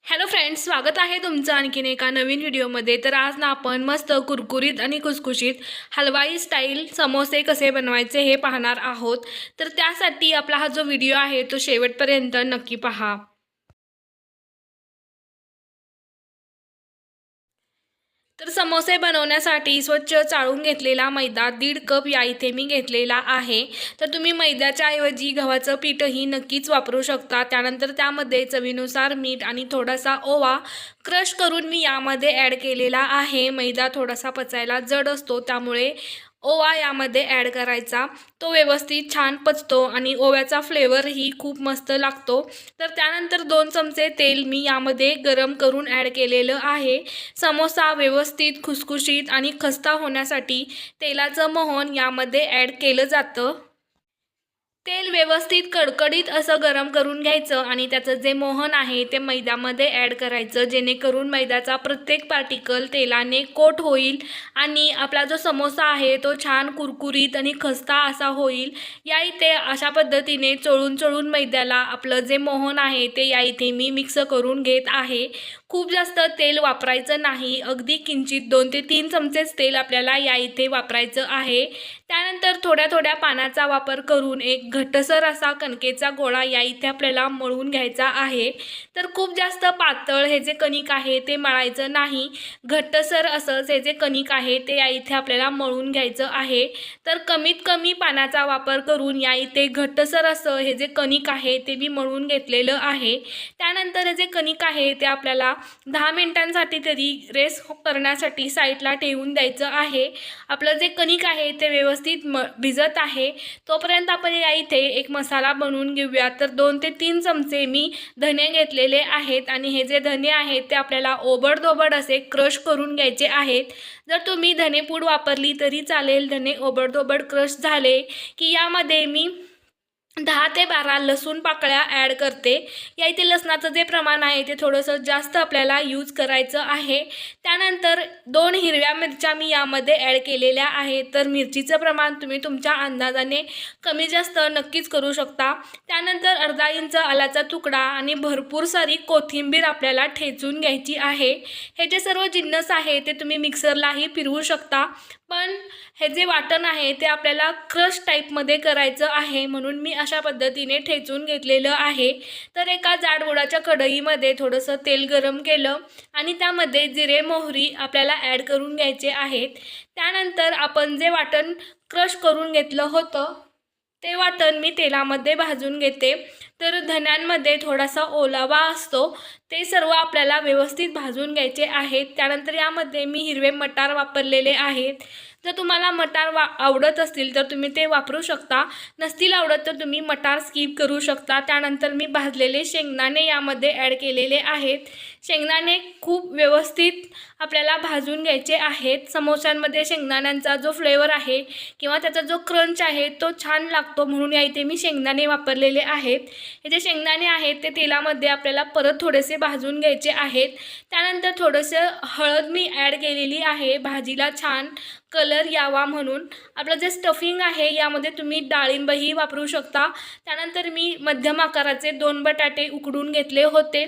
Hello friends स्वागत आहे तुमचं आणखीन एका नवीन व्हिडिओमध्ये. तर आज ना आपण मस्त कुरकुरीत आणि कुसकुशीत हलवाई स्टाईल समोसे कसे बनवायचे हे पाहणार आहोत. तर त्यासाठी आपला हा जो व्हिडिओ आहे तो शेवटपर्यंत नक्की पहा. तर समोसे बनवण्यासाठी स्वच्छ चाळून घेतलेला मैदा दीड कप या इथे मी घेतलेला आहे. तर तुम्ही मैद्याच्या ऐवजी गव्हाचं पीठही नक्कीच वापरू शकता. त्यानंतर त्यामध्ये चवीनुसार मीठ आणि थोडासा ओवा क्रश करून मी यामध्ये ॲड केलेला आहे. मैदा थोडासा पचायला जड असतो त्यामुळे ओवा यामध्ये ॲड करायचा. तो व्यवस्थित छान पचतो आणि ओव्याचा फ्लेवरही खूप मस्त लागतो. तर त्यानंतर दोन चमचे तेल मी यामध्ये गरम करून ॲड केलेलं आहे. समोसा व्यवस्थित खुसखुशीत आणि खस्ता होण्यासाठी तेलाचं मोहन यामध्ये ॲड केलं जातं. तेल व्यवस्थित कडकडीत असं गरम करून घ्यायचं आणि त्याचं जे मोहन आहे ते मैद्यामध्ये ॲड करायचं जेणेकरून मैद्याचा प्रत्येक पार्टिकल तेलाने कोट होईल आणि आपला जो समोसा आहे तो छान कुरकुरीत आणि खस्ता असा होईल. या इथे अशा पद्धतीने चोळून चोळून मैद्याला आपलं जे मोहन आहे ते या इथे मी मिक्स करून घेत आहे. खूप जास्त तेल वापरायचं नाही. अगदी किंचित दोन ते तीन चमचेच तेल आपल्याला या इथे वापरायचं आहे. त्यानंतर थोड्या थोड्या पानाचा वापर करून एक घटसर असा कणकेचा गोळा या इथे आपल्याला मळून घ्यायचा आहे. तर खूप जास्त पातळ हे जे कणिक आहे ते मळायचं नाही. घट्टसर असंच हे जे कणिक आहे ते या इथे आपल्याला मळून घ्यायचं आहे. तर कमीत कमी पानाचा वापर करून या इथे घट्टसर असं हे जे कणिक आहे ते मी मळून घेतलेलं आहे. त्यानंतर हे जे कणिक आहे ते आपल्याला दहा मिनिटांसाठी तरी रेस करण्यासाठी साईडला ठेवून द्यायचं आहे. आपलं जे कणिक आहे ते व्यवस्थित म भिजत आहे. तोपर्यंत आपण या इथे एक मसाला बनवून घेऊया. तर दोन ते तीन चमचे मी धने घेतलेले आहेत आणि हे जे धने आहेत ते आपल्याला ओबडधोबड असे क्रश करून घ्यायचे आहेत. जर तुम्ही धनेपूड वापरली तरी चालेल. धने ओबडधोबड क्रश झाले की यामध्ये मी दहा ते बारा लसूण पाकळ्या ॲड करते. या इथे लसणाचं जे प्रमाण आहे ते थोडंसं जास्त आपल्याला यूज करायचं आहे. त्यानंतर दोन हिरव्या मिरच्या मी यामध्ये ॲड केलेल्या आहेत. तर मिरचीचं प्रमाण तुम्ही तुमच्या अंदाजाने कमी जास्त नक्कीच करू शकता. त्यानंतर अर्धा इंच आलाचा तुकडा आणि भरपूर सारी कोथिंबीर आपल्याला ठेचून घ्यायची आहे. हे जे सर्व जिन्नस आहे ते तुम्ही मिक्सरलाही फिरवू शकता. पण हे जे वाटण आहे ते आपल्याला क्रश टाईपमध्ये करायचं आहे. म्हणून मी अशा पद्धतीने ठेचून घेतलेलं आहे. तर एका जाडबुडाच्या कढईमध्ये थोडंसं तेल गरम केलं आणि त्यामध्ये जिरे मोहरी आपल्याला ॲड करून घ्यायचे आहेत. त्यानंतर आपण जे वाटण क्रश करून घेतलं होतं ते वाटण मी तेलामध्ये भाजून घेते. तर धन्यांमध्ये थोडासा ओलावा असतो ते सर्व आपल्याला व्यवस्थित भाजून घ्यायचे आहेत. त्यानंतर यामध्ये मी हिरवे मटार वापरलेले आहेत. जर तुम्हाला मटार वा आवडत असतील तर तुम्ही ते वापरू शकता. नसतील आवडत तर तुम्ही मटार स्किप करू शकता. त्यानंतर मी भाजलेले शेंगदाणे यामध्ये ॲड केलेले आहेत. शेंगदाणे खूप व्यवस्थित आपल्याला भाजून घ्यायचे आहेत. समोस्यांमध्ये शेंगदाण्यांचा जो फ्लेवर आहे किंवा त्याचा जो क्रंच आहे तो छान लागतो. म्हणून या इथे मी शेंगदाणे वापरलेले आहेत. हे जे शेंगदाणे आहेत ते तेलामध्ये आपल्याला परत थोडेसे भाजून घ्यायचे आहेत. त्यानंतर थोडंसं हळद मी ॲड केलेली आहे. भाजीला छान कलर यावा म्हणून. आपलं जे स्टफिंग आहे यामध्ये तुम्ही डाळिंबही वापरू शकता. त्यानंतर मी मध्यम आकाराचे दोन बटाटे उकडून घेतले होते.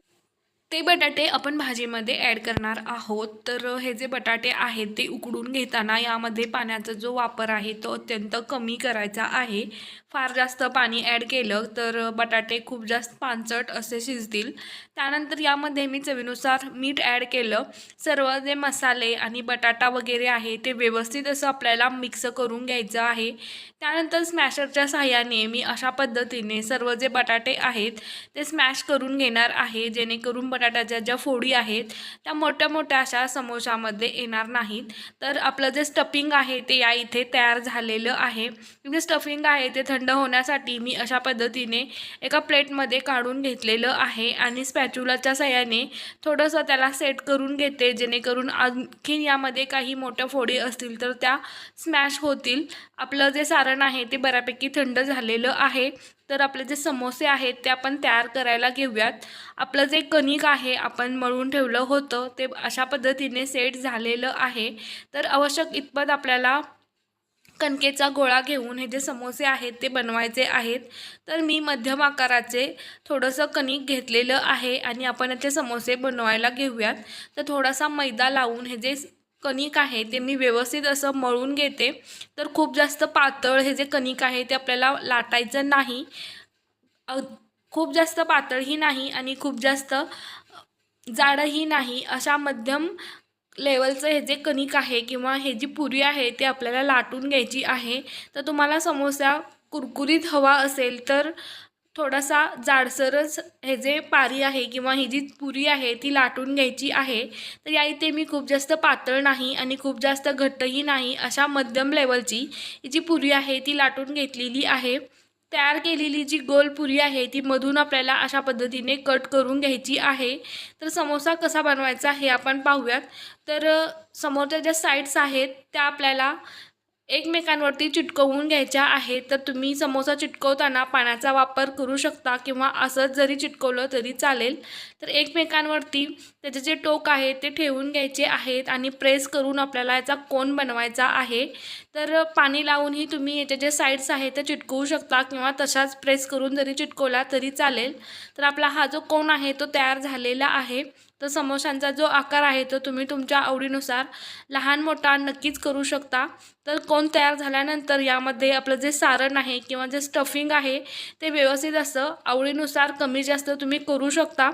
ते बटाटे आपण भाजीमध्ये ॲड करणार आहोत. तर हे जे बटाटे आहेत ते उकडून घेताना यामध्ये पाण्याचा जो वापर आहे तो अत्यंत कमी करायचा आहे. फार जास्त पाणी ॲड केलं तर बटाटे खूप जास्त पानचट असे शिजतील. त्यानंतर यामध्ये मी चवीनुसार मीठ ॲड केलं. सर्व जे मसाले आणि बटाटा वगैरे आहे ते व्यवस्थित असं आपल्याला मिक्स करून घ्यायचं आहे. त्यानंतर स्मॅशरच्या सहाय्याने मी अशा पद्धतीने सर्व जे बटाटे आहेत ते स्मॅश करून घेणार आहे. जेणेकरून बटा बटाट्याच्या ज्या फोडी आहेत त्या मोठ्या मोठ्या अशा समोशामध्ये येणार नाहीत. तर आपलं जे स्टफिंग आहे ते या इथे तयार झालेलं आहे. जे स्टफिंग आहे ते थंड होण्यासाठी मी अशा पद्धतीने एका प्लेटमध्ये काढून घेतलेलं आहे आणि स्पॅच्युलाच्या सहाय्याने थोडंसं त्याला सेट करून घेते जेणेकरून आणखीन यामध्ये काही मोठ्या फोडी असतील तर त्या स्मॅश होतील. आपलं जे सारण आहे ते बऱ्यापैकी थंड झालेलं आहे. तर आपले जे समोसे आहेत ते आपण तयार करायला घेऊयात. आपलं जे कणिक आहे आपण मळून ठेवलं होतं ते अशा पद्धतीने सेट झालेलं आहे. तर आवश्यक इतपत आपल्याला कणकेचा गोळा घेऊन हे जे समोसे आहेत ते बनवायचे आहेत. तर मी मध्यम आकाराचे थोडंसं कणिक घेतलेलं आहे आणि आपण याचे समोसे बनवायला घेऊयात. तर थोडासा मैदा लावून हे जे कणिक आहे ते मी व्यवस्थित असं मळून घेते. तर खूप जास्त पातळ हे जे कणिक आहे ते आपल्याला लाटायचं नाही. खूप जास्त पातळही नाही आणि खूप जास्त जाडही नाही अशा मध्यम लेवलचं हे जे कणिक आहे किंवा हे जी पुरी आहे ती आपल्याला लाटून घ्यायची आहे. तर तुम्हाला समोसा कुरकुरीत हवा असेल तर थोडासा जाडसरच हे जे पारी आहे किंवा ही जी पुरी आहे ती लाटून घ्यायची आहे. तर या इथे मी खूप जास्त पातळ नाही आणि खूप जास्त घट्टही नाही अशा मध्यम लेवलची जी पुरी आहे ती लाटून घेतलेली आहे. तयार केलेली जी गोलपुरी आहे ती मधून आपल्याला अशा पद्धतीने कट करून घ्यायची आहे. तर समोसा कसा बनवायचा हे आपण पाहूयात. तर समोरच्या ज्या साईड्स आहेत त्या आपल्याला एकमेकांवरती चिटकवून घ्यायच्या आहेत तर तुम्ही समोसा चिटकवताना पाण्याचा वापर करू शकता किंवा असंच जरी चिटकवलं तरी चालेल. तर एकमेकांवरती त्याचे जे टोक आहे ते ठेवून घ्यायचे आहेत आणि प्रेस करून आपल्याला याचा कोन बनवायचा आहे. तर पाणी लावूनही तुम्ही याचे जे साईड्स आहेत ते चिटकवू शकता किंवा तशाच प्रेस करून जरी चिटकवला तरी चालेल. तर आपला हा जो कोन आहे तो तयार झालेला आहे. तर समोशांचा जो आकार आहे तो तुम्ही तुमच्या आवडीनुसार लहान मोठा नक्कीच करू शकता. तर कोण तयार झाल्यानंतर यामध्ये आपलं जे सारण आहे किंवा जे स्टफिंग आहे ते व्यवस्थित असं आवडीनुसार कमी जास्त तुम्ही करू शकता.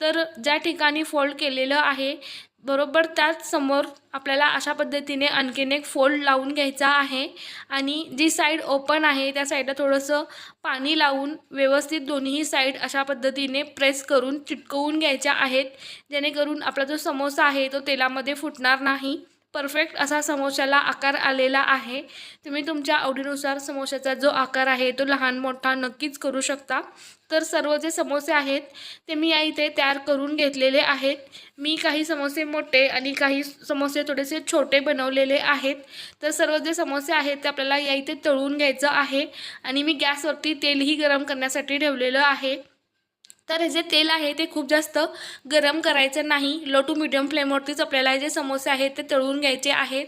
तर ज्या ठिकाणी फोल्ड केलेलं आहे बरोबर त्याच समोर आपल्याला अशा पद्धतीने आणखीन एक फोल्ड लावून घ्यायचा आहे. आणि जी साईड ओपन आहे त्या साईडला थोडंसं पाणी लावून व्यवस्थित दोन्ही साईड अशा पद्धतीने प्रेस करून चिटकवून घ्यायच्या आहेत. जेणेकरून आपला जो समोसा आहे तो तेलामध्ये फुटणार नाही. परफेक्ट असा समोशाला आकार आलेला आहे. तुम्ही तुमच्या आवडीनुसार समोशाचा जो आकार आहे तो लहान मोठा नक्कीच करू शकता. तर सर्व जे समोसे आहेत ते मी या इथे तयार करून घेतलेले आहेत. मी काही समोसे मोठे आणि काही समोसे थोडेसे छोटे बनवलेले आहेत. तर सर्व जे समोसे आहेत ते आपल्याला या इथे तळून घ्यायचं आहे. आणि मी गॅसवरती तेलही गरम करण्यासाठी ठेवलेलं आहे. तर हे जे तेल आहे ते खूप जास्त गरम करायचं नाही. लो टू मिडियम फ्लेमवरतीच आपल्याला जे समोसे आहेत ते तळून घ्यायचे आहेत.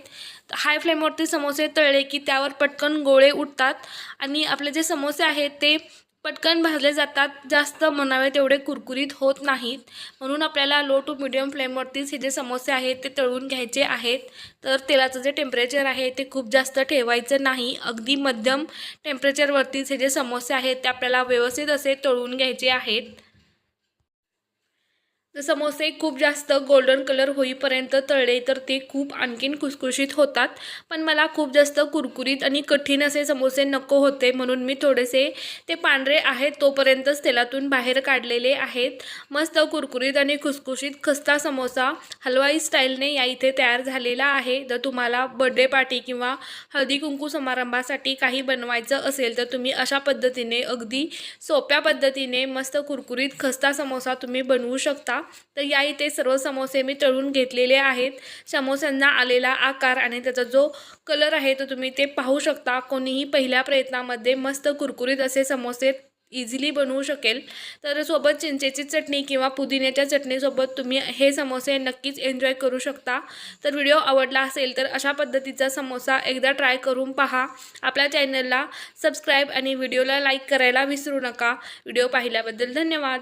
हाय फ्लेमवरती समोसे तळले की त्यावर पटकन गोळे उठतात आणि आपले जे समोसे आहेत ते पटकन भाजले जातात. जास्त म्हणावे तेवढे कुरकुरीत होत नाहीत. म्हणून आपल्याला लो टू मिडियम फ्लेमवरतीच हे जे समोसे आहेत ते तळून घ्यायचे आहेत. तर तेलाचं जे टेम्परेचर आहे ते खूप जास्त ठेवायचं नाही. अगदी मध्यम टेम्परेचरवरतीच हे जे समोसे आहेत ते आपल्याला व्यवस्थित असे तळून घ्यायचे आहेत. तर समोसे खूप जास्त गोल्डन कलर होईपर्यंत तळले तर ते खूप आणखीन खुसखुशीत होतात. पण मला खूप जास्त कुरकुरीत आणि कठीण असे समोसे नको होते म्हणून मी थोडेसे ते पांढरे आहेत तोपर्यंतच तेलातून बाहेर काढलेले आहेत. मस्त कुरकुरीत आणि खुसखुशीत खस्ता समोसा हलवाई स्टाईलने या इथे तयार झालेला आहे. जर तुम्हाला बड्डे पार्टी किंवा हळदी कुंकू समारंभासाठी काही बनवायचं असेल तर तुम्ही अशा पद्धतीने अगदी सोप्या पद्धतीने मस्त कुरकुरीत खस्ता समोसा तुम्ही बनवू शकता. तर या इथे सर्व समोसे मी तळून घेतलेले आहेत. समोस्यांना आलेला आकार आणि त्याचा जो कलर आहे तो तुम्ही ते पाहू शकता. कोणीही पहिल्या प्रयत्नामध्ये मस्त कुरकुरीत असे समोसे इझिली बनवू शकेल. तर सोबत चिंचेची चटणी किंवा पुदिन्याच्या चटणीसोबत तुम्ही हे समोसे नक्कीच एन्जॉय करू शकता. तर व्हिडिओ आवडला असेल तर अशा पद्धतीचा समोसा एकदा ट्राय करून पहा. आपल्या चॅनलला सबस्क्राईब आणि व्हिडिओला लाईक करायला विसरू नका. व्हिडिओ पाहिल्याबद्दल धन्यवाद.